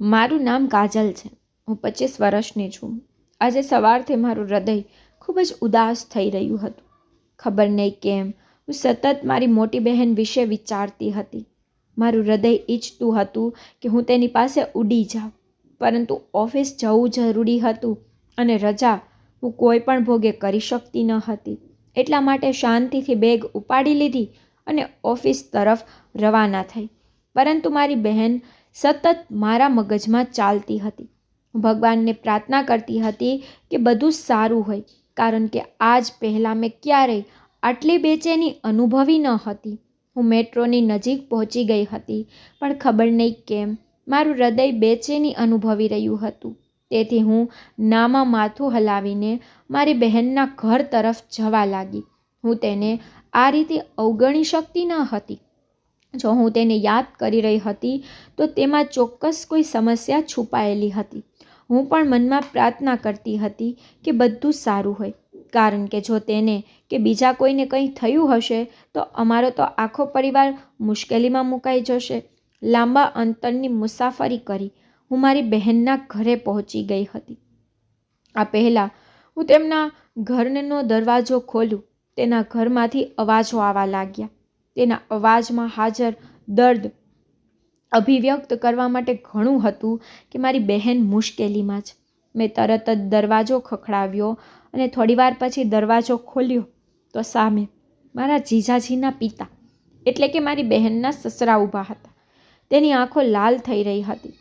મારું નામ કાજલ છે. હું પચીસ વર્ષની છું. આજે સવારથી મારું હૃદય ખૂબ જ ઉદાસ થઈ રહ્યું હતું. ખબર નહીં કેમ, હું સતત મારી મોટી બહેન વિશે વિચારતી હતી. મારું હૃદય ઈચ્છતું હતું કે હું તેની પાસે ઉડી જાઉં, પરંતુ ઓફિસ જવું જરૂરી હતું અને રજા હું કોઈ પણ ભોગે કરી શકતી ન હતી. એટલા માટે શાંતિથી બેગ ઉપાડી લીધી અને ઓફિસ તરફ રવાના થઈ. પરંતુ મારી બહેન સતત મારા મગજમાં ચાલતી હતી. ભગવાનને પ્રાર્થના કરતી હતી કે બધું સારું હોય, કારણ કે આજ પહેલાં મેં ક્યારેય આટલી બેચેની અનુભવી ન હતી. હું મેટ્રોની નજીક પહોંચી ગઈ હતી, પણ ખબર નહીં કેમ, મારું હૃદય બેચેની અનુભવી રહ્યું હતું. તેથી હું નામાં માથું હલાવીને મારી બહેનના ઘર તરફ જવા લાગી. હું તેને આ રીતે અવગણી શકતી ન હતી. જો હું તેને યાદ કરી રહી હતી, તો તેમાં ચોક્કસ કોઈ સમસ્યા છુપાયેલી હતી. હું પણ મનમાં પ્રાર્થના કરતી હતી કે બધું સારું હોય. કારણ કે જો તેને કે બીજા કોઈને કંઈ થયું હશે, તો અમારો તો આખો પરિવાર મુશ્કેલીમાં મુકાઈ જશે. લાંબા અંતરની મુસાફરી કરી હું મારી બહેનના ઘરે પહોંચી ગઈ હતી. આ પહેલાં હું તેમના ઘરનો દરવાજો ખોલ્યું તેના ઘરમાંથી અવાજો આવવા લાગ્યા. તેના અવાજમાં હાજર દર્દ અભિવ્યક્ત કરવા માટે ઘણું હતું કે મારી બહેન મુશ્કેલીમાં છે. મેં તરત જ દરવાજો ખખડાવ્યો અને થોડીવાર પછી દરવાજો ખોલ્યો તો સામે મારા જીજાજીના પિતા, એટલે કે મારી બહેનના સસરા ઊભા હતા. તેની આંખો લાલ થઈ રહી હતી.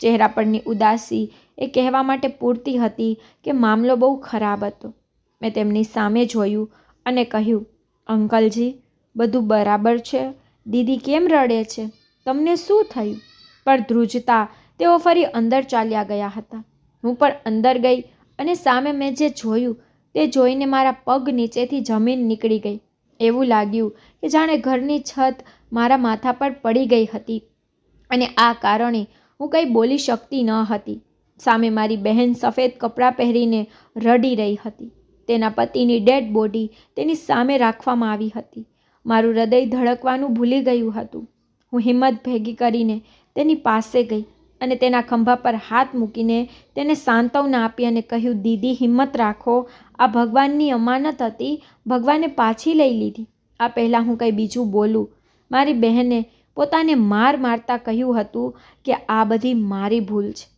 ચહેરા પરની ઉદાસી એ કહેવા માટે પૂરતી હતી કે મામલો બહુ ખરાબ હતો. મેં તેમની સામે જોયું અને કહ્યું, અંકલજી બધું બરાબર છે? દીદી કેમ રડે છે? તમને શું થયું? પણ ધ્રુજતા, તેઓ ફરી અંદર ચાલ્યા ગયા હતા. હું પણ અંદર ગઈ અને સામે મેં જે જોયું તે જોઈને મારા પગ નીચેથી જમીન નીકળી ગઈ. એવું લાગ્યું કે જાણે ઘરની છત મારા માથા પર પડી ગઈ હતી અને આ કારણે હું કંઈ બોલી શકતી ન હતી. સામે મારી બહેન સફેદ કપડાં પહેરીને રડી રહી હતી. તેના પતિની ડેડ બોડી તેની સામે રાખવામાં આવી હતી. મારું હૃદય ધડકવાનું ભૂલી ગયું હતું. હું હિંમત ભેગી કરીને તેની પાસે ગઈ અને તેના ખંભા પર હાથ મૂકીને તેને સાંત્વના આપી અને કહ્યું, દીદી, હિંમત રાખો. આ ભગવાનની અમાનત હતી. ભગવાને પાછી લઈ લીધી. આ પહેલાં હું કંઈ બીજું બોલું. મારી બહેને પોતાને માર મારતા કહ્યું હતું કે, આ બધી મારી ભૂલ છે.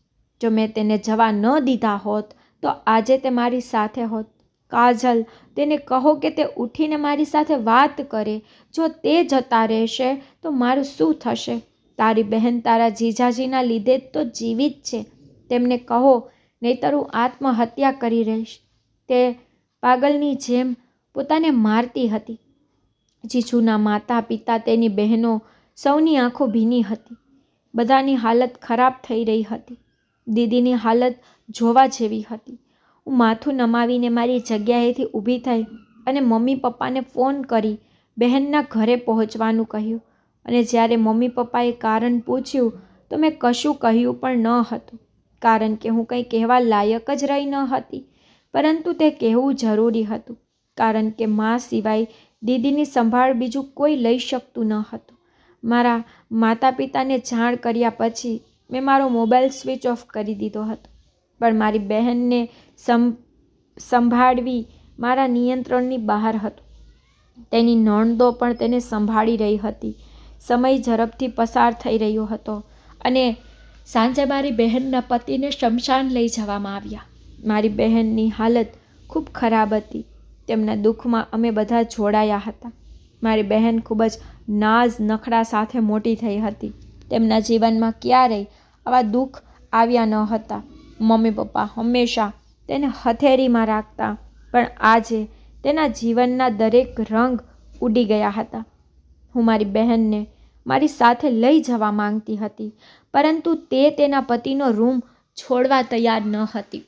જો મેં તેને જવા ન દીધા હોત, તો આજે તે મારી સાથે હોત. કાજલ, તેને કહો કે તે ઉઠીને મારી સાથે વાત કરે. જો તે જતા રહેશે, તો મારું શું થશે? તારી બહેન તારા જીજાજીના લીધે તો જીવિત છે. તેમને કહો, નહીતર હું આત્મહત્યા કરી રહીશ. તે પાગલની જેમ પોતાને મારતી હતી. જીજુના માતા પિતા તેની બહેનો સૌની આંખો ભીની હતી. બધાની હાલત ખરાબ થઈ રહી હતી. દીદીની હાલત જોવા જેવી હતી. હું માથું નમાવીને મારી જગ્યાએથી ઊભી થઈ અને મમ્મી પપ્પાને ફોન કરી બહેનના ઘરે પહોંચવાનું કહ્યું. અને જ્યારે મમ્મી પપ્પાએ કારણ પૂછ્યું તો મેં કશું કહ્યું પણ ન હતું, કારણ કે હું કંઈ કહેવા લાયક જ રહી ન હતી, પરંતુ તે કહેવું જરૂરી હતું, કારણ કે મા સિવાય દીદીની સંભાળ બીજું કોઈ લઈ શકતું ન હતું. મારા માતા પિતાને જાણ કર્યા પછી મેં મારો મોબાઈલ સ્વિચ ઓફ કરી દીધો હતો. પણ મારી બહેનને સં, સંભાળવી મારા નિયંત્રણની બહાર હતું. તેની નણદો પણ તેને સંભાળી રહી હતી. સમય ઝડપથી પસાર થઈ રહ્યો હતો અને સાંજે મારી બહેનના પતિને શમશાન લઈ જવામાં આવ્યા. મારી બહેનની હાલત ખૂબ ખરાબ હતી. તેમના દુઃખમાં અમે બધા જોડાયા હતા. મારી બહેન ખૂબ જ નાઝ નખડા સાથે મોટી થઈ હતી. તેમના જીવનમાં ક્યારેય આવા દુઃખ આવ્યા ન હતા. મમ્મી પપ્પા હંમેશા તેને હથેળીમાં રાખતા, પણ આજે તેના જીવનના દરેક રંગ ઉડી ગયા હતા. હું મારી બહેનને મારી સાથે લઈ જવા માંગતી હતી, પરંતુ તે તેના પતિનો રૂમ છોડવા તૈયાર ન હતી.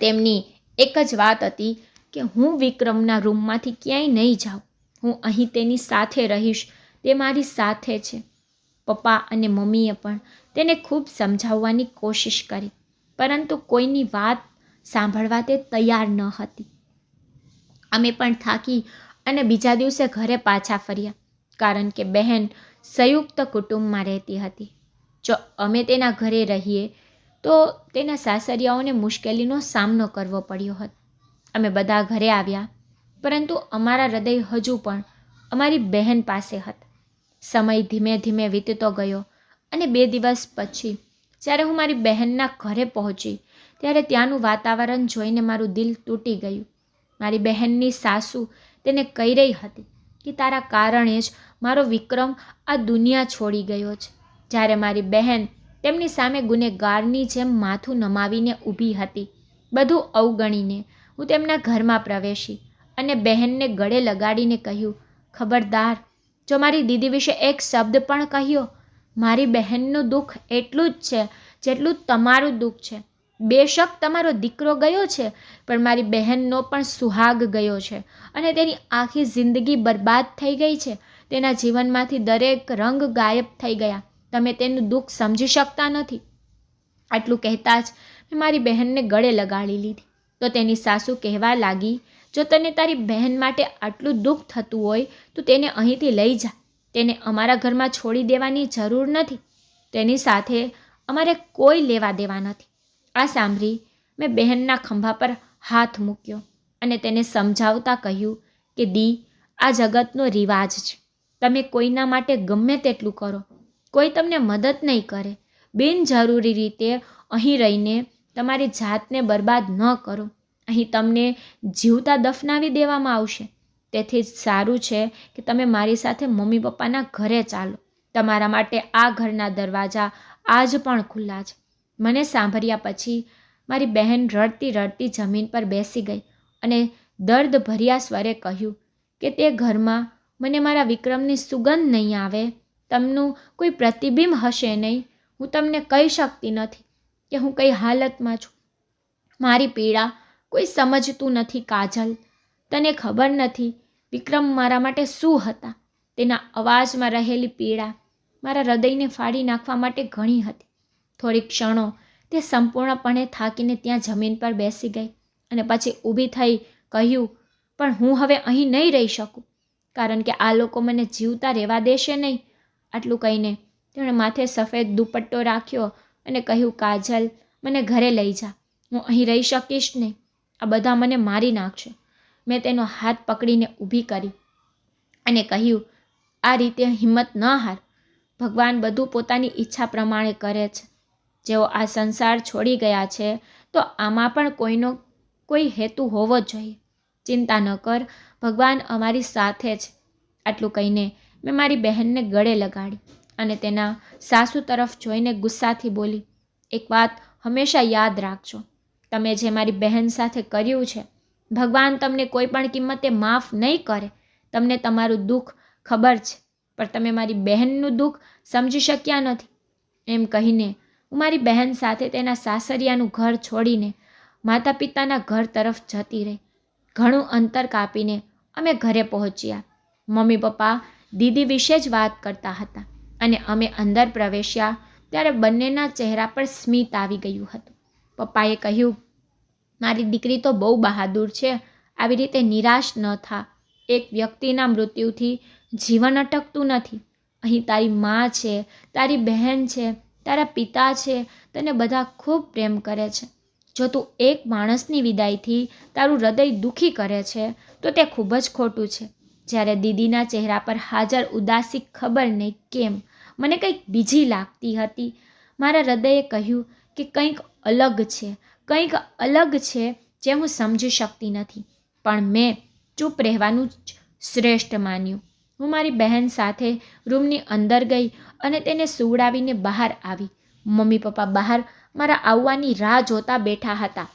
તેમની એક જ વાત હતી કે હું વિક્રમના રૂમમાંથી ક્યાંય નહીં જાઉં. હું અહીં તેની સાથે રહીશ, તે મારી સાથે છે. પપ્પા અને મમ્મીએ પણ તેને ખૂબ સમજાવવાની કોશિશ કરી. પરંતુ કોઈની વાત સાંભળવા તે તૈયાર ન હતી. અમે પણ થાકી અને બીજા દિવસે ઘરે પાછા ફર્યા, કારણ કે બહેન સંયુક્ત કુટુંબમાં રહેતી હતી. જો અમે તેના ઘરે રહીએ, તો તેના સાસરિયાઓને મુશ્કેલીનો સામનો કરવો પડ્યો હતો. અમે બધા ઘરે આવ્યા, પરંતુ અમારા હૃદય હજુ પણ અમારી બહેન પાસે હતા. સમય ધીમે ધીમે વીતતો ગયો અને બે દિવસ પછી જ્યારે હું મારી બહેનના ઘરે પહોંચી, ત્યારે ત્યાંનું વાતાવરણ જોઈને મારું દિલ તૂટી ગયું. મારી બહેનની સાસુ તેને કહી રહી હતી કે, તારા કારણે જ મારો વિક્રમ આ દુનિયા છોડી ગયો છે. જ્યારે મારી બહેન તેમની સામે ગુનેગારની જેમ માથું નમાવીને ઊભી હતી, બધું અવગણીને હું તેમના ઘરમાં પ્રવેશી અને બહેનને ગળે લગાડીને કહ્યું, ખબરદાર, જો મારી દીદી વિશે એક શબ્દ પણ કહ્યો મારી બહેનનું દુઃખ એટલું જ છે, જેટલું તમારું દુઃખ છે. બેશક તમારો દીકરો ગયો છે, પણ મારી બહેનનો પણ સુહાગ ગયો છે અને તેની આખી જિંદગી બરબાદ થઈ ગઈ છે. તેના જીવનમાંથી દરેક રંગ ગાયબ થઈ ગયા. તમે તેનું દુઃખ સમજી શકતા નથી. આટલું કહેતા જ મેં મારી બહેનને ગળે લગાડી લીધી. તો તેની સાસુ કહેવા લાગી, જો તને તારી બહેન માટે આટલું દુઃખ થતું હોય, તો તેને અહીંથી લઈ જા. તેને અમારા ઘરમાં છોડી દેવાની જરૂર નથી. તેની સાથે અમારે કોઈ લેવા દેવા નથી. આ સાંભળી મેં બહેનના ખંભા પર હાથ મૂક્યો અને તેને સમજાવતા કહ્યું કે, દી, આ જગતનો રિવાજ છે. તમે કોઈના માટે ગમે તેટલું કરો. કોઈ તમને મદદ નહીં કરે. બિનજરૂરી રીતે અહીં રહીને તમારી જાતને બરબાદ ન કરો. અહીં તમને જીવતા દફનાવી દેવામાં આવશે. તેથી જ સારું છે કે તમે મારી સાથે મમ્મી પપ્પાના ઘરે ચાલો. તમારા માટે આ ઘરના દરવાજા આજ પણ ખુલ્લા છે. મને સાંભળ્યા પછી મારી બહેન રડતી રડતી જમીન પર બેસી ગઈ અને દર્દ ભર્યા સ્વરે કહ્યું કે તે ઘરમાં મને મારા વિક્રમની સુગંધ નહીં આવે, તમનું કોઈ પ્રતિબિંબ હશે નહીં, હું તમને કહી શકતી નથી કે હું કઈ હાલતમાં છું. મારી પીડા કોઈ સમજતું નથી કાજલ. તને ખબર નથી, વિક્રમ મારા માટે શું હતા? તેના અવાજમાં રહેલી પીડા મારા હૃદયને ફાડી નાખવા માટે ઘણી હતી. થોડી ક્ષણો તે સંપૂર્ણપણે થાકીને ત્યાં જમીન પર બેસી ગઈ અને પછી ઊભી થઈ કહ્યું, પણ હું હવે અહીં નહીં રહી શકું, કારણ કે આ લોકો મને જીવતા રહેવા દેશે નહીં. આટલું કહીને તેણે માથે સફેદ દુપટ્ટો રાખ્યો અને કહ્યું, કાજલ, મને ઘરે લઈ જા, હું અહીં રહી શકીશ નહીં. આ બધા મને મારી નાખશે. મેં તેનો હાથ પકડીને ઊભી કરી અને કહ્યું, આ રીતે હિંમત ન હાર. ભગવાન બધું પોતાની ઈચ્છા પ્રમાણે કરે છે. જેઓ આ સંસાર છોડી ગયા છે, તો આમાં પણ કોઈનો કોઈ હેતુ હોવો જ જોઈએ. ચિંતા ન કર, ભગવાન અમારી સાથે છે. આટલું કહીને મેં મારી બહેનને ગળે લગાડી અને તેના સાસુ તરફ જોઈને ગુસ્સાથી બોલી, એક વાત હંમેશા યાદ રાખજો. તમે જે મારી બહેન સાથે કર્યું છે ભગવાન તમને કોઈ પણ કિંમતે માફ નહીં કરે. તમને તમારું દુઃખ ખબર છે, પણ તમે મારી બહેનનું દુઃખ સમજી શક્યા નથી. એમ કહીને હું મારી બહેન સાથે તેના સાસરિયાનું ઘર છોડીને માતા પિતાના ઘર તરફ જતી રહી. ઘણું અંતર કાપીને અમે ઘરે પહોંચ્યા. મમ્મી પપ્પા, દીદી વિશે જ વાત કરતા હતા અને અમે અંદર પ્રવેશ્યા ત્યારે બંનેના ચહેરા પર સ્મિત આવી ગયું હતું. પપ્પાએ કહ્યું મારી દીકરી તો બહુ બહાદુર છે. આવી રીતે નિરાશ ન થા. એક વ્યક્તિના મૃત્યુથી જીવન અટકતું નથી. અહીં તારી મા છે, તારી બહેન છે, તારા પિતા છે, તને બધા ખૂબ પ્રેમ કરે છે. જો તું એક માણસની વિદાયથી તારું હૃદય દુઃખી કરે છે, તો તે ખૂબ જ ખોટું છે. જ્યારે દીદીના ચહેરા પર હાજર ઉદાસી ખબર નહીં કેમ, મને કંઈક બીજી લાગતી હતી. મારા હૃદયે કહ્યું કે કંઈક અલગ છે કંઈક અલગ છે જે હું સમજી શકતી નથી. પણ મેં ચૂપ રહેવાનું જ શ્રેષ્ઠ માન્યું. હું મારી બહેન સાથે રૂમની અંદર ગઈ અને તેને સુવડાવીને બહાર આવી. મમ્મી પપ્પા બહાર મારા આવવાની રાહ જોતા બેઠા હતા.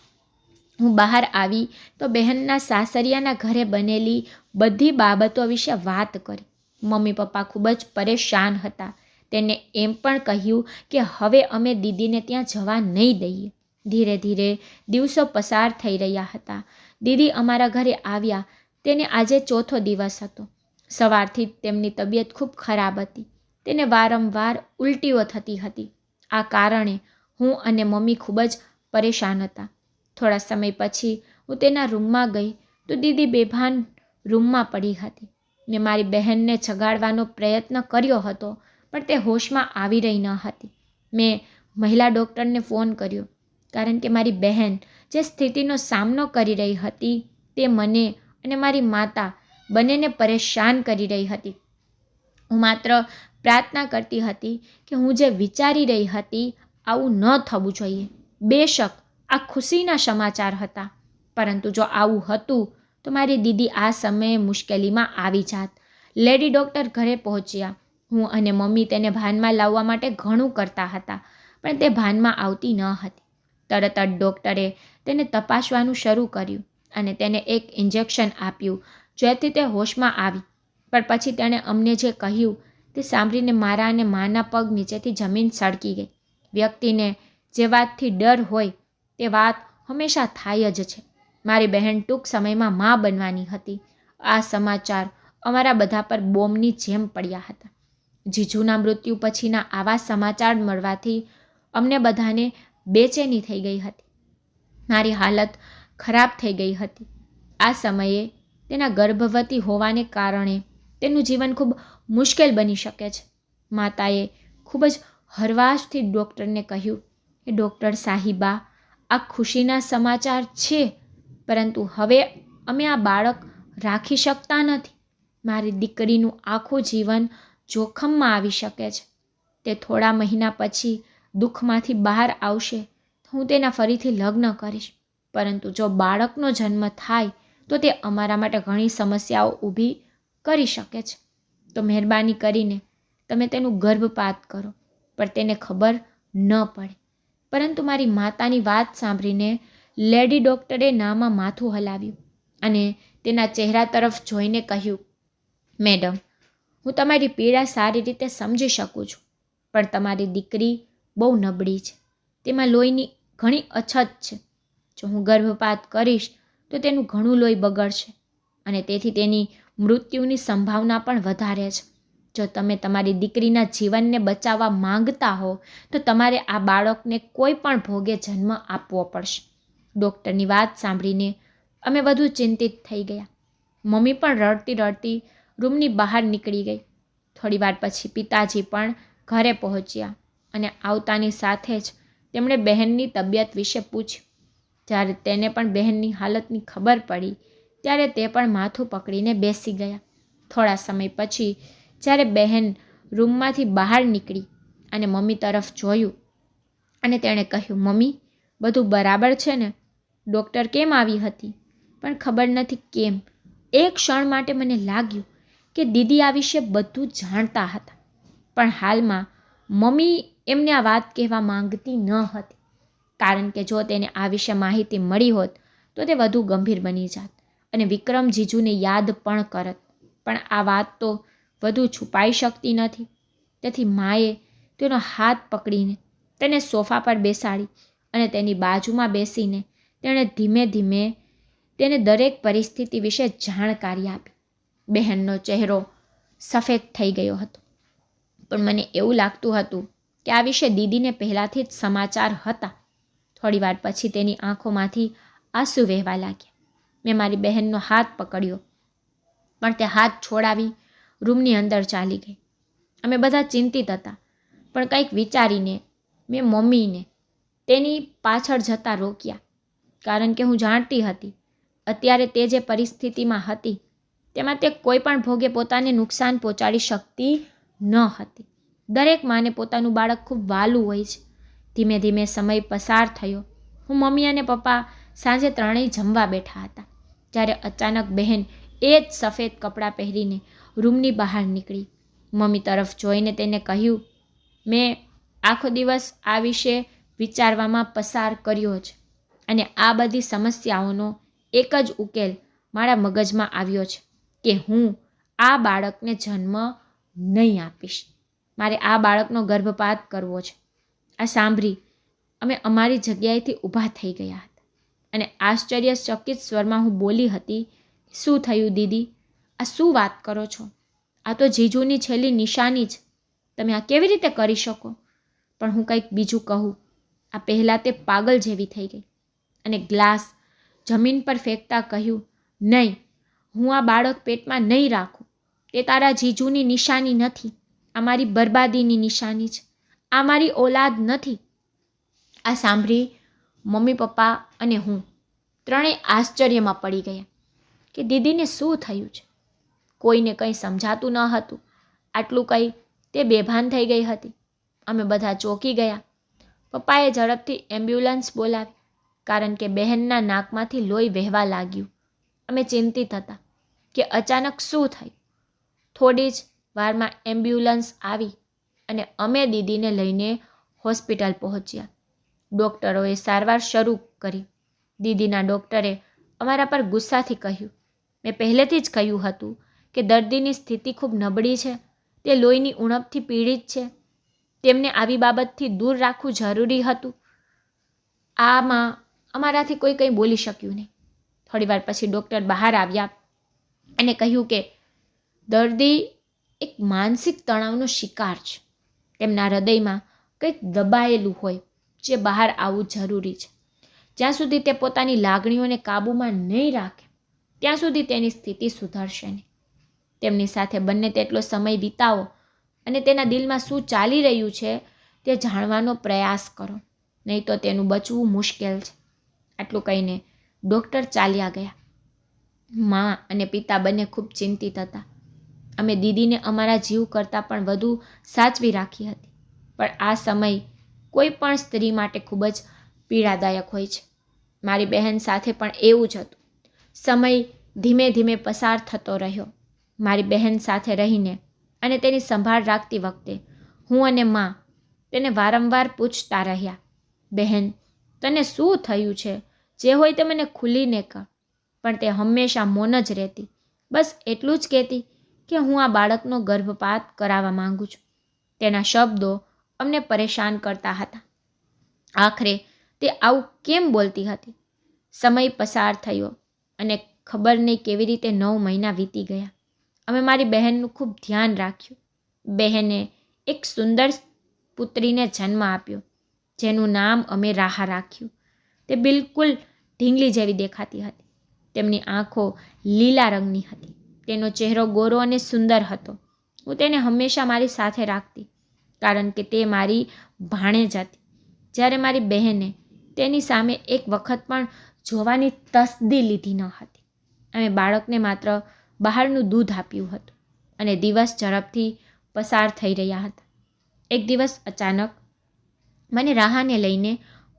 હું બહાર આવી તો બહેનના સાસરિયાના ઘરે બનેલી બધી બાબતો વિશે વાત કરી. મમ્મી પપ્પા ખૂબ જ પરેશાન હતા. તેને એમ પણ કહ્યું કે હવે અમે દીદીને ત્યાં જવા નહીં દઈએ. ધીરે ધીરે દિવસો પસાર થઈ રહ્યા હતા. દીદી અમારા ઘરે આવ્યા. તેને આજે ચોથો દિવસ હતો. સવારથી તેમની તબિયત ખૂબ ખરાબ હતી. તેને વારંવાર ઉલટીઓ થતી હતી. આ કારણે હું અને મમ્મી ખૂબ જ પરેશાન હતા. થોડા સમય પછી હું તેના રૂમમાં ગઈ તો દીદી બેભાન રૂમમાં પડી હતી મેં મારી બહેનને જગાડવાનો પ્રયત્ન કર્યો હતો પણ તે હોશમાં આવી રહી ન હતી. મેં મહિલા ડૉક્ટરને ફોન કર્યો. કારણ કે મારી બહેન જે સ્થિતિનો સામનો કરી રહી હતી તે મને અને મારી માતા બંનેને પરેશાન કરી રહી હતી. હું માત્ર પ્રાર્થના કરતી હતી કે હું જે વિચારી રહી હતી આવું ન થવું જોઈએ. બેશક આ ખુશીના સમાચાર હતા. પરંતુ જો આવું હતું તો મારી દીદી આ સમયે મુશ્કેલીમાં આવી જાત. લેડી ડૉક્ટર ઘરે પહોંચ્યા. હું અને મમ્મી તેને ભાનમાં લાવવા માટે ઘણું કરતા હતા, પણ તે ભાનમાં આવતી ન હતી. તરત જ ડૉક્ટરે તેને તપાસવાનું શરૂ કર્યું અને તેને એક ઇન્જેક્શન આપ્યું, જેથી તે હોશમાં આવી. પણ પછી તેણે અમને જે કહ્યું તે સાંભળીને મારા અને માના પગ નીચેથી જમીન સળકી ગઈ. વ્યક્તિને જે વાતથી ડર હોય તે વાત હંમેશા થાય જ છે. મારી બહેન ટૂંક સમયમાં મા બનવાની હતી. આ સમાચાર અમારા બધા પર બોમ્બની જેમ પડ્યા હતા. જીજુના મૃત્યુ પછીના આવા સમાચાર મળવાથી અમને બધાને બેચેની થઈ ગઈ હતી. મારી હાલત ખરાબ થઈ ગઈ હતી. આ સમયે તેના ગર્ભવતી હોવાને કારણે તેનું જીવન ખૂબ મુશ્કેલ બની શકે છે. માતાએ ખૂબ જ હરવાશથી ડૉક્ટરને કહ્યું કે, ડૉક્ટર સાહિબા, આ ખુશીના સમાચાર છે, પરંતુ હવે અમે આ બાળક રાખી શકતા નથી. મારી દીકરીનું આખું જીવન જોખમમાં આવી શકે છે. તે થોડા મહિના પછી દુઃખમાંથી બહાર આવશે, તો હું તેના ફરીથી લગ્ન કરીશ. પરંતુ જો બાળકનો જન્મ થાય, તો તે અમારા માટે ઘણી સમસ્યાઓ ઊભી કરી શકે છે. તો મહેરબાની કરીને તમે તેનું ગર્ભપાત કરો, પણ તેને ખબર ન પડે. પરંતુ મારી માતાની વાત સાંભળીને લેડી ડૉક્ટરે નામાં માથું હલાવ્યું અને તેના ચહેરા તરફ જોઈને કહ્યું, મેડમ, હું તમારી પીડા સારી રીતે સમજી શકું છું, પણ તમારી દીકરી બહુ નબળી છે. તેમાં લોહીની ઘણી અછત છે. જો હું ગર્ભપાત કરીશ, તો તેનું ઘણું લોહી બગડશે અને તેથી તેની મૃત્યુની સંભાવના પણ વધારે છે. જો તમે તમારી દીકરીના જીવનને બચાવવા માંગતા હો, તો તમારે આ બાળકને કોઈ પણ ભોગે જન્મ આપવો પડશે. ડૉક્ટરની વાત સાંભળીને અમે વધુ ચિંતિત થઈ ગયા. મમ્મી પણ રડતી રડતી રૂમની બહાર નીકળી ગઈ. થોડી વાર પછી પિતાજી પણ ઘરે પહોંચ્યા. અને આવતાની સાથે જ તેમણે બહેનની તબિયત વિશે પૂછ્યું. જ્યારે તેને પણ બહેનની હાલતની ખબર પડી, ત્યારે તે પણ માથું પકડીને બેસી ગયા. થોડા સમય પછી, જ્યારે બહેન રૂમમાંથી બહાર નીકળી અને મમ્મી તરફ જોયું અને તેણે કહ્યું, મમ્મી, બધું બરાબર છે ને? ડૉક્ટર કેમ આવી હતી? પણ ખબર નથી કેમ. એક ક્ષણ માટે મને લાગ્યું કે દીદી આ વિશે બધું જાણતા હતા. પણ હાલમાં મમ્મી એમને આ વાત કહેવા માંગતી ન હતી. કારણ કે જો તેને આ વિશે માહિતી મળી હોત, તો તે વધુ ગંભીર બની જાત અને વિક્રમ જીજુને યાદ પણ કરત. પણ આ વાત તો વધુ છુપાઈ શકતી નથી. તેથી માએ તેનો હાથ પકડીને તેને સોફા પર બેસાડી અને તેની બાજુમાં બેસીને તેણે ધીમે ધીમે તેને દરેક પરિસ્થિતિ વિશે જાણકારી આપી. બહેનનો ચહેરો સફેદ થઈ ગયો હતો. પણ મને એવું લાગતું હતું કે આ વિશે દીદીને પહેલાંથી જ સમાચાર હતા. થોડીવાર પછી તેની આંખોમાંથી આંસુ વહેવા લાગ્યા. મેં મારી બહેનનો હાથ પકડ્યો, પણ તે હાથ છોડાવી રૂમની અંદર ચાલી ગઈ. અમે બધા ચિંતિત હતા, પણ કંઈક વિચારીને મેં મમ્મીને તેની પાછળ જતાં રોક્યા, કારણ કે હું જાણતી હતી, અત્યારે તે જે પરિસ્થિતિમાં હતી, તેમાં તે કોઈ પણ ભોગે પોતાને નુકસાન પહોંચાડી શકતી ન હતી. દરેક માને પોતાનું બાળક ખૂબ વાલું હોય છે. ધીમે ધીમે સમય પસાર થયો. હું મમ્મી અને પપ્પા સાંજે ત્રણેય જમવા બેઠા હતા. જ્યારે અચાનક બહેન એ જ સફેદ કપડાં પહેરીને રૂમની બહાર નીકળી. મમ્મી તરફ જોઈને તેને કહ્યું, મેં આખો દિવસ આ વિશે વિચારવામાં પસાર કર્યો છે અને આ બધી સમસ્યાઓનો એક જ ઉકેલ મારા મગજમાં આવ્યો છે કે હું આ બાળકને જન્મ નહીં આપીશ. મારે આ બાળકનો ગર્ભપાત કરવો છે. આ સાંભળી અમે અમારી જગ્યાએથી ઊભા થઈ ગયા હતા. અને આશ્ચર્યચકિત સ્વરમાં હું બોલી હતી, શું થયું દીદી? આ શું વાત કરો છો? આ તો જીજુની છેલ્લી નિશાની જ તમે આ કેવી રીતે કરી શકો? પણ હું કંઈક બીજું કહું. આ પહેલાં તે પાગલ જેવી થઈ ગઈ અને ગ્લાસ જમીન પર ફેંકતા કહ્યું, નહીં, હું આ બાળક પેટમાં નહીં રાખું. તે તારા જીજુની નિશાની નથી. આ મારી બરબાદીની નિશાની છે. આ મારી ઓલાદ નથી. આ સાંભળી મમ્મી, પપ્પા અને હું ત્રણેય આશ્ચર્યમાં પડી ગયા કે દીદીને શું થયું છે? કોઈને કંઈ સમજાતું ન હતું. આટલું કંઈ તે બેભાન થઈ ગઈ હતી. અમે બધા ચોંકી ગયા. પપ્પાએ ઝડપથી એમ્બ્યુલન્સ બોલાવી કારણ કે બહેનના નાકમાંથી લોહી વહેવા લાગ્યું. અમે ચિંતિત હતા કે અચાનક શું થયું? થોડી જ વારમાં એમ્બ્યુલન્સ આવી અને અમે દીદીને લઈને હોસ્પિટલ પહોંચ્યા. ડૉક્ટરોએ સારવાર શરૂ કરી. દીદીના ડૉક્ટરે અમારા પર ગુસ્સાથી કહ્યું, મેં પહેલેથી જ કહ્યું હતું કે દર્દીની સ્થિતિ ખૂબ નબળી છે. તે લોહીની ઉણપથી પીડિત છે. તેમને આવી બાબતથી દૂર રાખવું જરૂરી હતું. આમાં અમારાથી કોઈ કંઈ બોલી શક્યું નહીં. થોડીવાર પછી ડૉક્ટર બહાર આવ્યા અને કહ્યું કે, દર્દી એક માનસિક તણાવનો શિકાર છે. તેમના હૃદયમાં કંઈક દબાયેલું હોય જે બહાર આવવું જરૂરી છે. જ્યાં સુધી તે પોતાની લાગણીઓને કાબૂમાં નહીં રાખે, ત્યાં સુધી તેની સ્થિતિ સુધરશે નહીં. તેમની સાથે બંને તેટલો સમય વિતાવો અને તેના દિલમાં શું ચાલી રહ્યું છે તે જાણવાનો પ્રયાસ કરો. નહીં તો તેનું બચવું મુશ્કેલ છે. આટલું કહીને ડૉક્ટર ચાલ્યા ગયા. મા અને પિતા બંને ખૂબ ચિંતિત હતા. અમે દીદીને અમારા જીવ કરતાં પણ વધુ સાચવી રાખી હતી. પણ આ સમય કોઈ પણ સ્ત્રી માટે ખૂબ જ પીડાદાયક હોય છે. મારી બહેન સાથે પણ એવું જ હતું. સમય ધીમે ધીમે પસાર થતો રહ્યો. મારી બહેન સાથે રહીને અને તેની સંભાળ રાખતી વખતે હું અને મા તેને વારંવાર પૂછતા રહ્યા, બહેન, તને શું થયું છે? જે હોય તે મને ખુલીને કર. પણ તે હંમેશા મૌન જ રહેતી. બસ એટલું જ કહેતી કે હું આ બાળકનો ગર્ભપાત કરાવવા માંગુ છું. તેના શબ્દો અમને પરેશાન કરતા હતા. આખરે તે આવું કેમ બોલતી હતી? સમય પસાર થયો અને ખબર નહીં કેવી રીતે નવ મહિના વીતી ગયા. અમે મારી બહેનનું ખૂબ ધ્યાન રાખ્યું. બહેને એક સુંદર પુત્રીને જન્મ આપ્યો, જેનું નામ અમે રાહા રાખ્યું. તે બિલકુલ ઢીંગલી જેવી દેખાતી હતી. તેમની આંખો લીલા રંગની હતી. તેનો ચહેરો ગોરો અને સુંદર હતો. હું તેને હંમેશા મારી સાથે રાખતી, કારણ કે તે મારી ભાણેજ હતી. જ્યારે મારી બહેને તેની સામે એક વખત પણ જોવાની તસદી લીધી ન હતી. અમે બાળકને માત્ર બહારનું દૂધ આપ્યું હતું અને દિવસ ઝડપથી પસાર થઈ રહ્યા હતા. એક દિવસ અચાનક મને રાહાને લઈને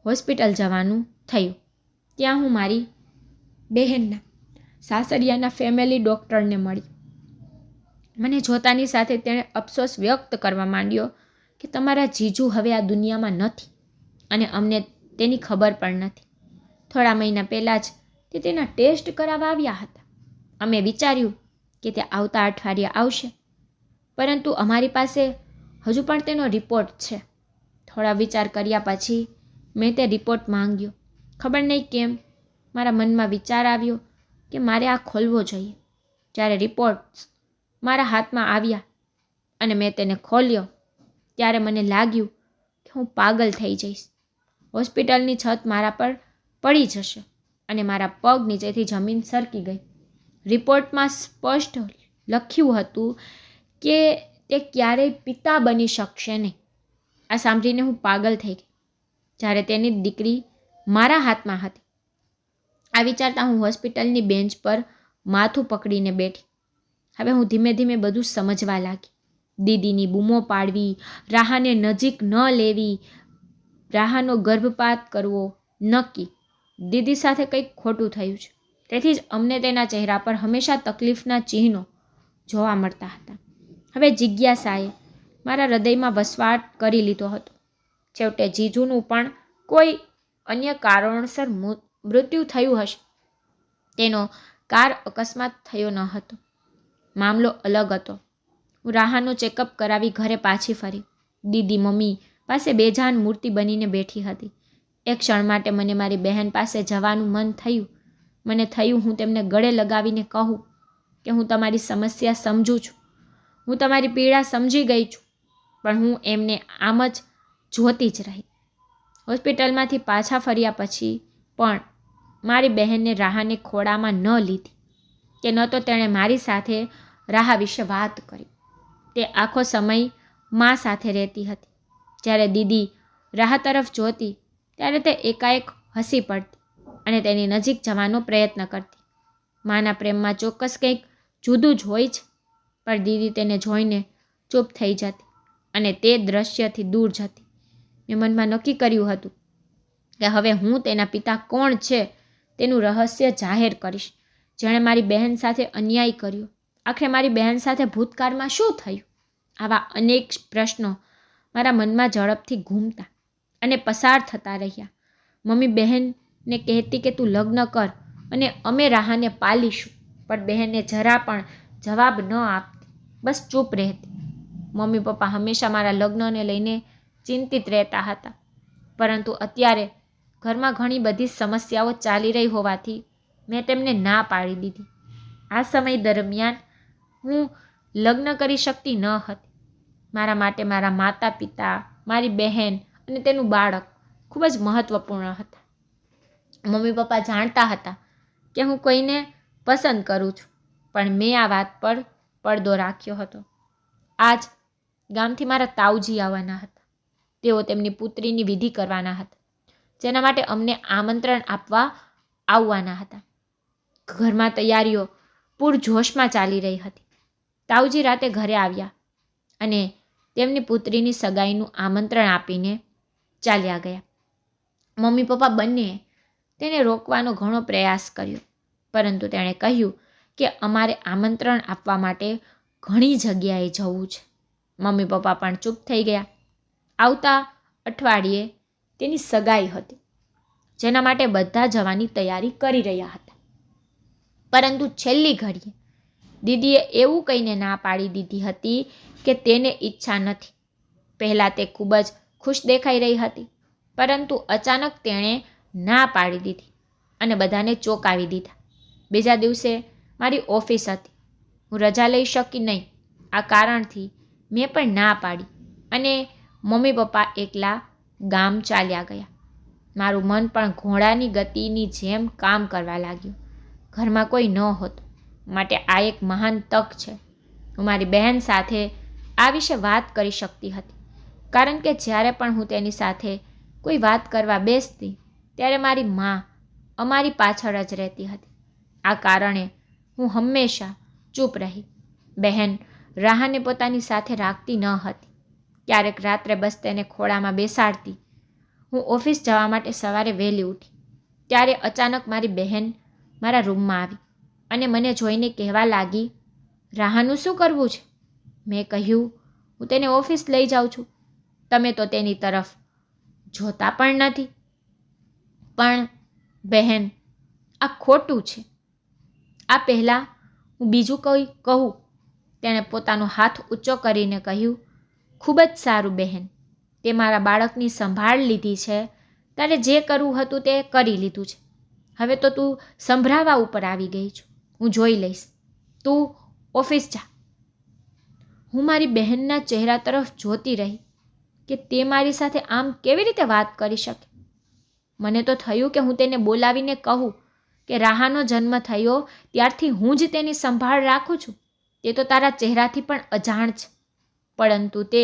હોસ્પિટલ જવાનું થયું. ત્યાં હું મારી બહેનના સાસરિયાના ફેમિલી ડૉક્ટરને મળી. મને જોતાની સાથે તેણે અફસોસ વ્યક્ત કરવા માંડ્યો કે તમારા જીજુ હવે આ દુનિયામાં નથી અને અમને તેની ખબર પણ નથી. થોડા મહિના પહેલાં જ તે તેના ટેસ્ટ કરાવવા આવ્યા હતા. અમે વિચાર્યું કે તે આવતા અઠવાડિયે આવશે. પરંતુ અમારી પાસે હજુ પણ તેનો રિપોર્ટ છે. થોડા વિચાર કર્યા પછી મેં તે રિપોર્ટ માંગ્યો. ખબર નહીં કેમ, મારા મનમાં વિચાર આવ્યો કે મારે આ ખોલવો જોઈએ. જ્યારે રિપોર્ટ્સ મારા હાથમાં આવ્યા અને મેં તેને ખોલ્યો, ત્યારે મને લાગ્યું કે હું પાગલ થઈ જઈશ. હોસ્પિટલની છત મારા પર પડી જશે અને મારા પગ નીચેથી જમીન સરકી ગઈ. રિપોર્ટમાં સ્પષ્ટ લખ્યું હતું કે તે ક્યારેય પિતા બની શકશે નહીં. આ સાંભળીને હું પાગલ થઈ ગઈ. જ્યારે તેની દીકરી મારા હાથમાં હતી આ વિચારતા હું હોસ્પિટલની બેન્ચ પર માથું પકડીને બેઠી. હવે હું ધીમે ધીમે બધું સમજવા લાગી. દીદીની બૂમો પાડવી, રાહાને નજીક ન લેવી, રાહાનો ગર્ભપાત કરવો, નક્કી. દીદી સાથે કંઈક ખોટું થયું છે. તેથી જ અમને તેના ચહેરા પર હંમેશા તકલીફના ચિહ્નો જોવા મળતા હતા. હવે જિજ્ઞાસાએ મારા હૃદયમાં વસવાટ કરી લીધો હતો. છેવટે જીજુનું પણ કોઈ અન્ય કારણોસર મૃત્યુ થયું હશે. તેનો કાર અકસ્માત થયો ન હતો. મામલો અલગ હતો. હું રાહાનું ચેકઅપ કરાવી ઘરે પાછી ફરી. દીદી મમ્મી પાસે બેજાન મૂર્તિ બનીને બેઠી હતી. એક ક્ષણ માટે મને મારી બહેન પાસે જવાનું મન થયું. મને થયું હું તેમને ગળે લગાવીને કહું કે હું તમારી સમસ્યા સમજું છું. હું તમારી પીડા સમજી ગઈ છું, પણ હું એમને આમ જ જોતી જ રહી. હોસ્પિટલમાંથી પાછા ફર્યા પછી પણ મારી બહેનને રાહાને ખોળામાં ન લીધી. કે ન તો તેણે મારી સાથે રાહા વિશે વાત કરી. તે આખો સમય મા સાથે રહેતી હતી. જ્યારે દીદી રાહ તરફ જોતી, ત્યારે તે એકાએક હસી પડતી અને તેની નજીક જવાનો પ્રયત્ન કરતી. માના પ્રેમમાં ચોક્કસ કંઈક જુદું જ હોય છે, પણ દીદી તેને જોઈને ચૂપ થઈ જતી અને તે દ્રશ્યથી દૂર જતી. મેં મનમાં નક્કી કર્યું હતું કે હવે હું તેના પિતા કોણ છે તેનું રહસ્ય જાહેર કરીશ. જેણે મારી બહેન સાથે અન્યાય કર્યો. આખરે મારી બહેન સાથે ભૂતકાળમાં શું થયું? આવા અનેક પ્રશ્નો મારા મનમાં ઝડપથી ઘૂમતા અને પસાર થતા રહ્યા. મમ્મી બહેનને કહેતી કે તું લગ્ન કર અને અમે રાહાને પાલીશું, પણ બહેનને જરા પણ જવાબ ન આપતી. બસ ચૂપ રહેતી. મમ્મી પપ્પા હંમેશા મારા લગ્નને લઈને ચિંતિત રહેતા હતા. પરંતુ અત્યારે ઘરમાં ઘણી બધી સમસ્યાઓ ચાલી રહી હોવાથી મેં તેમને ના પાડી દીધી. આ સમય દરમિયાન હું લગ્ન કરી શકતી ન હતી. મારા માટે મારા માતા પિતા મારી બહેન અને તેનું બાળક ખૂબ જ મહત્ત્વપૂર્ણ હતા. મમ્મી પપ્પા જાણતા હતા કે હું કોઈને પસંદ કરું છું, પણ મેં આ વાત પર પડદો રાખ્યો હતો. આજ ગામથી મારા તાવજી આવવાના હતા. તેઓ તેમની પુત્રીની વિધિ કરવાના હતા. જેના માટે અમને આમંત્રણ આપવા આવવાના હતા. ઘરમાં તૈયારીઓ પૂરજોશમાં ચાલી રહી હતી. તાવજી રાતે ઘરે આવ્યા અને તેમની પુત્રીની સગાઈનું આમંત્રણ આપીને ચાલ્યા ગયા. મમ્મી પપ્પા બંને તેને રોકવાનો ઘણો પ્રયાસ કર્યો, પરંતુ તેણે કહ્યું કે અમારે આમંત્રણ આપવા માટે ઘણી જગ્યાએ જવું છે. મમ્મી પપ્પા પણ ચૂપ થઈ ગયા. આવતા અઠવાડિયે તેની સગાઈ હતી, જેના માટે બધા જવાની તૈયારી કરી રહ્યા હતા. પરંતુ છેલ્લી ઘડીએ દીદીએ એવું કહીને ના પાડી દીધી હતી કે તેને ઈચ્છા નથી. પહેલાં તે ખૂબ જ ખુશ દેખાઈ રહી હતી, પરંતુ અચાનક તેણે ના પાડી દીધી અને બધાને ચોંકાવી દીધા. બીજા દિવસે મારી ઓફિસ હતી, હું રજા લઈ શકી નહીં, આ કારણથી મેં પણ ના પાડી અને મમ્મી પપ્પા એકલા ગામ ચાલ્યા ગયા. મારું મન પણ ઘોડાની ગતિની જેમ કામ કરવા લાગ્યું. ઘરમાં કોઈ ન હતું. માટે આ એક મહાન તક છે. હું મારી બહેન સાથે આ વિશે વાત કરી શકતી હતી. કારણ કે જ્યારે પણ હું તેની સાથે કોઈ વાત કરવા બેસતી, ત્યારે મારી મા અમારી પાછળ જ રહેતી હતી. આ કારણે હું હંમેશા ચૂપ રહી. બહેન રાહાને પોતાની સાથે રાખતી ન હતી. ક્યારેક રાત્રે બસ તેને ખોળામાં બેસાડતી. હું ઓફિસ જવા માટે સવારે વહેલી ઉઠી. ત્યારે અચાનક મારી બહેન મારા રૂમમાં આવી અને મને જોઈને કહેવા લાગી, રાહાનું શું કરવું છે? મેં કહ્યું, હું તેને ઓફિસ લઈ જાઉં છું. તમે તો તેની તરફ જોતા પણ નથી. પણ બહેન, આ ખોટું છે. આ પહેલાં હું બીજું કંઈ કહું. તેણે પોતાનો હાથ ઊંચો કરીને કહ્યું ખૂબ જ સારું બહેન. તે મારા બાળકની સંભાળ લીધી છે. તારે જે કરવું હતું તે કરી લીધું છે. હવે તો તું સંભળાવા ઉપર આવી ગઈ છું. હું જોઈ લઈશ. તું ઓફિસ જા. હું મારી બહેનના ચહેરા તરફ જોતી રહી કે તે મારી સાથે આમ કેવી રીતે વાત કરી શકે? મને તો થયું કે હું તેને બોલાવીને કહું કે રાહાનો જન્મ થયો, ત્યારથી હું જ તેની સંભાળ રાખું છું. તે તો તારા ચહેરાથી પણ અજાણ છે. પરંતુ તે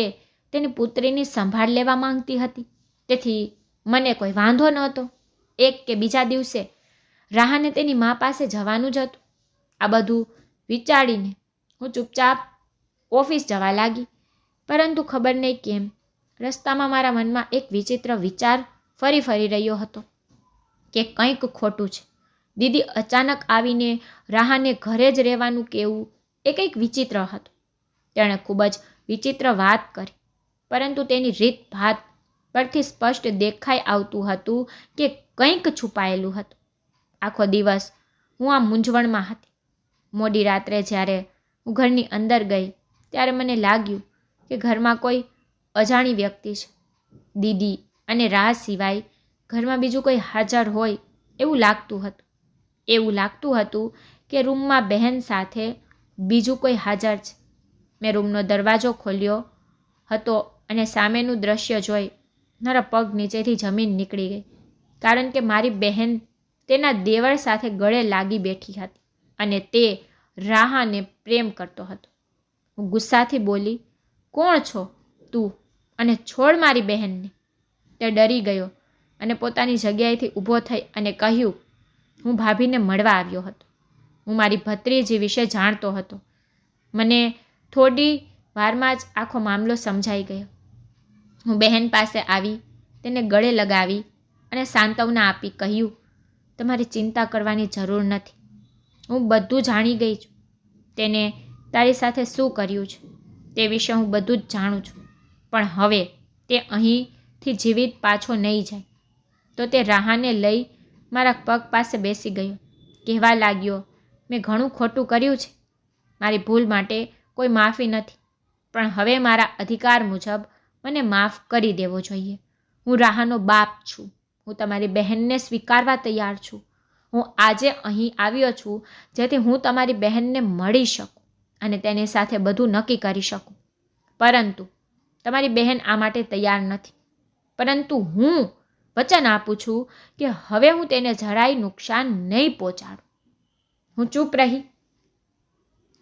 તેની પુત્રીની સંભાળ લેવા માંગતી હતી. તેથી મને કોઈ વાંધો નહોતો. એક કે બીજા દિવસે રાહાને તેની મા પાસે જવાનું જ હતું. આ બધું વિચારીને હું ચૂપચાપ ઓફિસ જવા લાગી. પરંતુ ખબર નહીં કેમ, રસ્તામાં મારા મનમાં એક વિચિત્ર વિચાર ફરી ફરી રહ્યો હતો કે કંઈક ખોટું છે. દીદી અચાનક આવીને રાહાને ઘરે જ રહેવાનું કહેવું એ કંઈક વિચિત્ર હતું. તેણે ખૂબ જ વિચિત્ર વાત કરી. પરંતુ તેની રીત ભાત પરથી સ્પષ્ટ દેખાઈ આવતું હતું કે કંઈક છુપાયેલું હતું. આખો દિવસ હું આ મૂંઝવણમાં હતી. મોડી રાત્રે જ્યારે હું ઘરની અંદર ગઈ, ત્યારે મને લાગ્યું કે ઘરમાં કોઈ અજાણી વ્યક્તિ છે. દીદી અને રાહ સિવાય ઘરમાં બીજું કોઈ હાજર હોય એવું લાગતું હતું. એવું લાગતું હતું કે રૂમમાં બહેન સાથે બીજું કોઈ હાજર છે. મેં રૂમનો દરવાજો ખોલ્યો હતો અને સામેનું દ્રશ્ય જોઈ મારા પગ નીચેથી જમીન નીકળી ગઈ. કારણ કે મારી બહેન તેના દેવળ સાથે ગળે લાગી બેઠી હતી અને તે રાહાને પ્રેમ કરતો હતો. હું ગુસ્સાથી બોલી, કોણ છો તું અને છોડ મારી બહેનને? તે ડરી ગયો અને પોતાની જગ્યાએથી ઊભો થઈ અને કહ્યું, હું ભાભીને મળવા આવ્યો હતો. હું મારી ભત્રીજી વિશે જાણતો હતો. મને થોડી વારમાં જ આખો મામલો સમજાઈ ગયો. હું બહેન પાસે આવી, તેને ગળે લગાવી અને સાંત્વના આપી કહ્યું, તમારે ચિંતા કરવાની જરૂર નથી. હું બધું જાણી ગઈ છું. તેને તારી સાથે શું કર્યું છે તે વિશે હું બધું જ જાણું છું. પણ હવે તે અહીંથી જીવિત પાછો નહીં જાય. તો તે રાહાને લઈ મારા પગ પાસે બેસી ગયો. કહેવા લાગ્યો, મેં ઘણું ખોટું કર્યું છે. મારી ભૂલ માટે કોઈ માફી નથી. પણ હવે મારા અધિકાર મુજબ મને માફ કરી દેવો જોઈએ. હું રાહાનો બાપ છું. હું તમારી બહેનને સ્વીકારવા તૈયાર છું. હું આજે અહીં આવ્યો છું જેથી હું તમારી બહેનને મળી શકું અને તેની સાથે બધું નક્કી કરી શકું. પરંતુ તમારી બહેન આ માટે તૈયાર નથી. પરંતુ હું વચન આપું છું કે હવે હું તેને જરાય નુકસાન નહીં પહોંચાડું. હું ચૂપ રહી.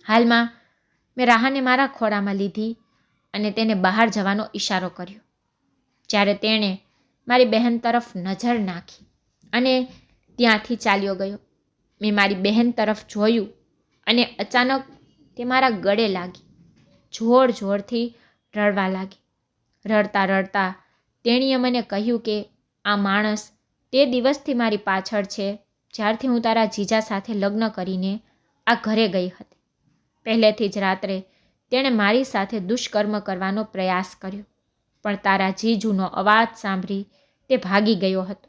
હાલમાં મેં રાહાને મારા ખોળામાં લીધી અને તેને બહાર જવાનો ઈશારો કર્યો. જ્યારે તેણે મારી બહેન તરફ નજર નાખી અને ત્યાંથી ચાલ્યો ગયો. મેં મારી બહેન તરફ જોયું અને અચાનક તે મારા ગળે લાગી. જોર જોરથી રડવા લાગી. રડતા રડતા તેણીએ મને કહ્યું કે, આ માણસ તે દિવસથી મારી પાછળ છે, જ્યારથી હું તારા જીજા સાથે લગ્ન કરીને આ ઘરે ગઈ હતી. પહેલેથી જ રાત્રે તેણે મારી સાથે દુષ્કર્મ કરવાનો પ્રયાસ કર્યો. પણ તારા જીજુનો અવાજ સાંભળી તે ભાગી ગયો હતો.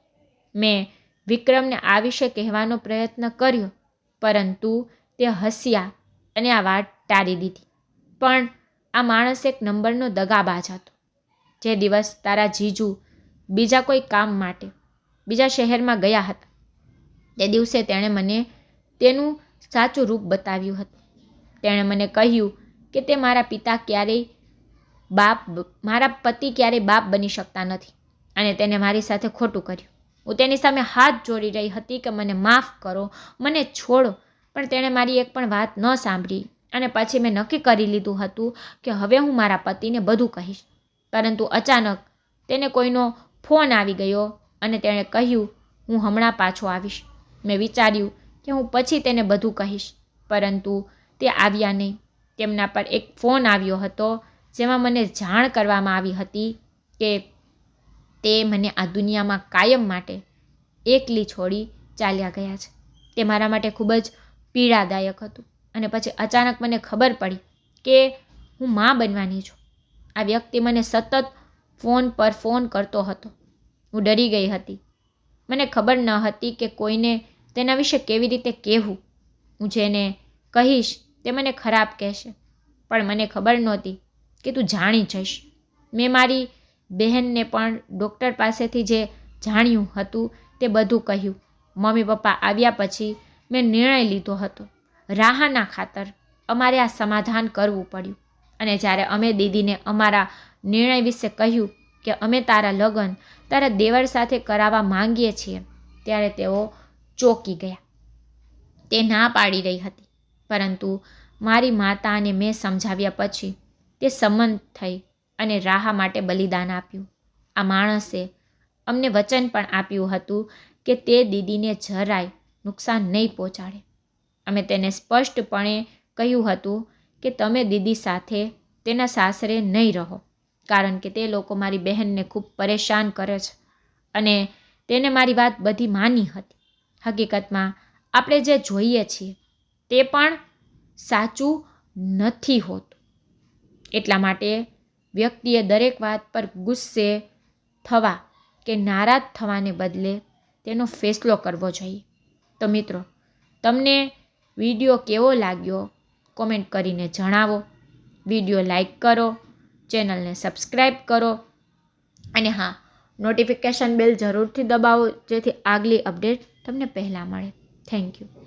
મેં વિક્રમને આ વિશે કહેવાનો પ્રયત્ન કર્યો, પરંતુ તે હસ્યા અને આ વાત ટાળી દીધી. પણ આ માણસ એક નંબરનો દગાબાજ હતો. જે દિવસ તારા જીજુ બીજા કોઈ કામ માટે, બીજા શહેરમાં ગયા હતા, તે દિવસે તેણે મને તેનું સાચું રૂપ બતાવ્યું હતું. તેણે મને કહ્યું કે તે મારા પિતા ક્યારેય બાપ, મારા પતિ ક્યારેય બાપ બની શકતા નથી અને તેને મારી સાથે ખોટું કર્યું. હું તેની સામે હાથ જોડી રહી હતી કે મને માફ કરો, મને છોડો, પણ તેણે મારી એક પણ વાત ન સાંભળી અને પછી મેં નક્કી કરી લીધું હતું કે હવે હું મારા પતિને બધું કહીશ. પરંતુ અચાનક તેને કોઈનો ફોન આવી ગયો અને તેણે કહ્યું, હું હમણાં પાછો આવીશ. મેં વિચાર્યું કે હું પછી તેને બધું કહીશ, પરંતુ તે આવ્યા નહીં. તેમના પર એક ફોન આવ્યો હતો, જેમાં મને જાણ કરવામાં આવી હતી કે તે મને આ દુનિયામાં કાયમ માટે એકલી છોડી ચાલ્યા ગયા છે. તે મારા માટે ખૂબ જ પીડાદાયક હતું અને પછી અચાનક મને ખબર પડી કે હું મા બનવાની છું. આ વ્યક્તિ મને સતત ફોન પર ફોન કરતો હતો. હું ડરી ગઈ હતી. મને ખબર ન હતી કે કોઈને તેના વિશે કેવી રીતે કહેવું. હું જેને કહીશ તે મને ખરાબ કહેશે. પણ મને ખબર નહોતી કે તું જાણી જઈશ. મેં મારી બહેનને પણ ડૉક્ટર પાસેથી જે જાણ્યું હતું તે બધું કહ્યું. મમ્મી પપ્પા આવ્યા પછી મેં નિર્ણય લીધો હતો. રાહાના ખાતર અમારે આ સમાધાન કરવું પડ્યું. અને જ્યારે અમે દીદીને અમારા નિર્ણય વિશે કહ્યું કે અમે તારા લગ્ન તારા દેવર સાથે કરાવવા માંગીએ છીએ, ત્યારે તેઓ ચોંકી ગયા. તે ના પાડી રહી હતી. પરંતુ મારી માતા અને મેં સમજાવ્યા પછી તે સંમત થઈ અને રાહા માટે બલિદાન આપ્યું. આ માણસે અમને વચન પણ આપ્યું હતું કે તે દીદીને જરાય નુકસાન નહીં પહોંચાડે. અમે તેને સ્પષ્ટપણે કહ્યું હતું કે તમે દીદી સાથે તેના સાસરે નહીં રહો, કારણ કે તે લોકો મારી બહેનને ખૂબ પરેશાન કરે છે અને તેને મારી વાત બધી માની હતી. હકીકતમાં આપણે જે જોઈએ છીએ તે પણ સાચું નથી હોતું. એટલા માટે વ્યક્તિએ દરેક વાત પર ગુસ્સે થવા કે નારાજ થવાને બદલે તેનો ફેસલો કરવો જોઈએ. તો મિત્રો, તમને વીડિયો કેવો લાગ્યો કોમેન્ટ કરીને જણાવો. વીડિયો લાઈક કરો, ચેનલને સબસ્ક્રાઈબ કરો અને હા, નોટિફિકેશન બેલ જરૂરથી દબાવો જેથી આગલી અપડેટ તમને પહેલાં મળે. Thank you.